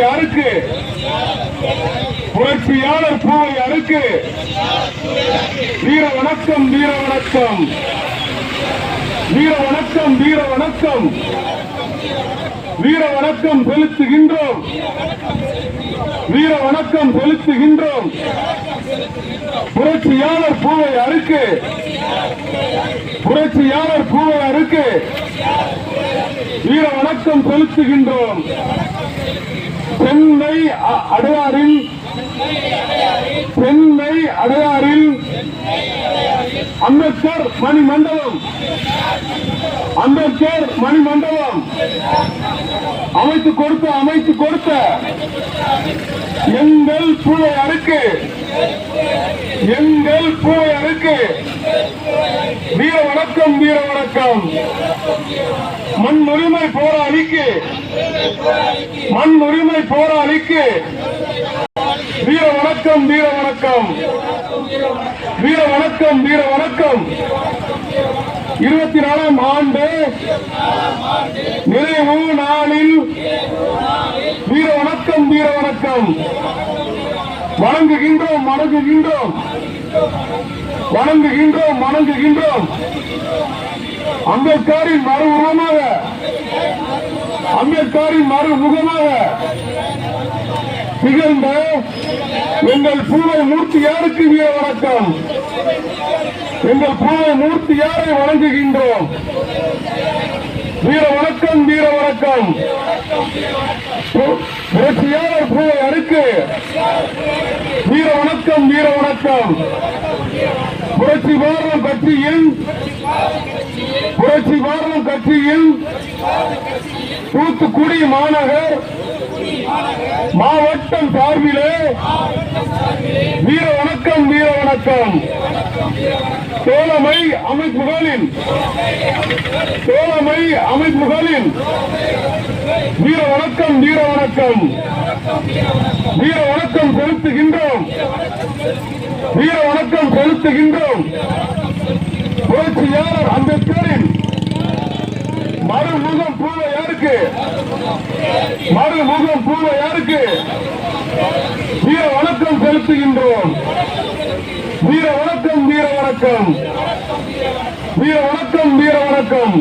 அறுக்கு. புரட்சியாளர் பூவை அறுக்கு. வீர வணக்கம் வீர வணக்கம். வீர வணக்கம் வீர வணக்கம். வீர வணக்கம் செலுத்துகின்றோம். வீர வணக்கம் செலுத்துகின்றோம். புரட்சியாளர் பூவை அறுக்கு. புரட்சியாளர் பூவை அறுக்கு. வீர வணக்கம் செலுத்துகின்றோம். சென்னை அ- அடையாறில் சென்னை அடையாறில் அம்பேத்கர் மணி மண்டபம் அம்பேத்கர் மணி மண்டபம் அமைத்து கொடுத்த அமைத்து கொடுத்த எங்கள் சூழல் அறுக்கு எங்கள் பூவை வீர வணக்கம் வீர வணக்கம். மண் உரிமை போராளிக்கு மண் உரிமை போராளிக்கு வீர வணக்கம் வீர வணக்கம். வீர வணக்கம் வீர வணக்கம். இருபத்தி நாலாம் ஆண்டு நிறைவு நாளில் வீர வணக்கம் வீர வணக்கம். வணங்குகின்றோம் வணங்குகின்றோம் வணங்குகின்றோம் வணங்குகின்றோம். அம்பேத்கரின் மறு உருவமாக அம்பேத்கரின் மறு முகமாக திகழ்ந்த எங்கள் பூவை மூர்த்தி யாருக்கு இங்கே வணக்கம்? எங்கள் பூவை மூர்த்தி யாரை வணங்குகின்றோம்? வீர வணக்கம் வீர வணக்கம். புரட்சியாளர் பூவை அறுக்கு வணக்கம் வீர வணக்கம். புரட்சி பாரதம் கட்சியின் புரட்சி பாரதம் கட்சியின் தூத்துக்குடி மாநகர் மாவட்டம் சார்பிலே வீர வணக்கம் வீர வணக்கம். தோழமை அமைப்புகளின் தோழமை அமைப்புகளின் வீர வணக்கம் வீர வணக்கம். வீர வணக்கம் செலுத்துகின்ற வீர வணக்கம் செலுத்துகின்றோம். புரட்சியாளர் அம்பேத்கரின் மறுமுகம் பூவ யாருக்கு? மறுமுகம் பூவ யாருக்கு? வீர வணக்கம் செலுத்துகின்றோம். வீர வணக்கம் வீர வணக்கம் வீர வணக்கம் வீர வணக்கம்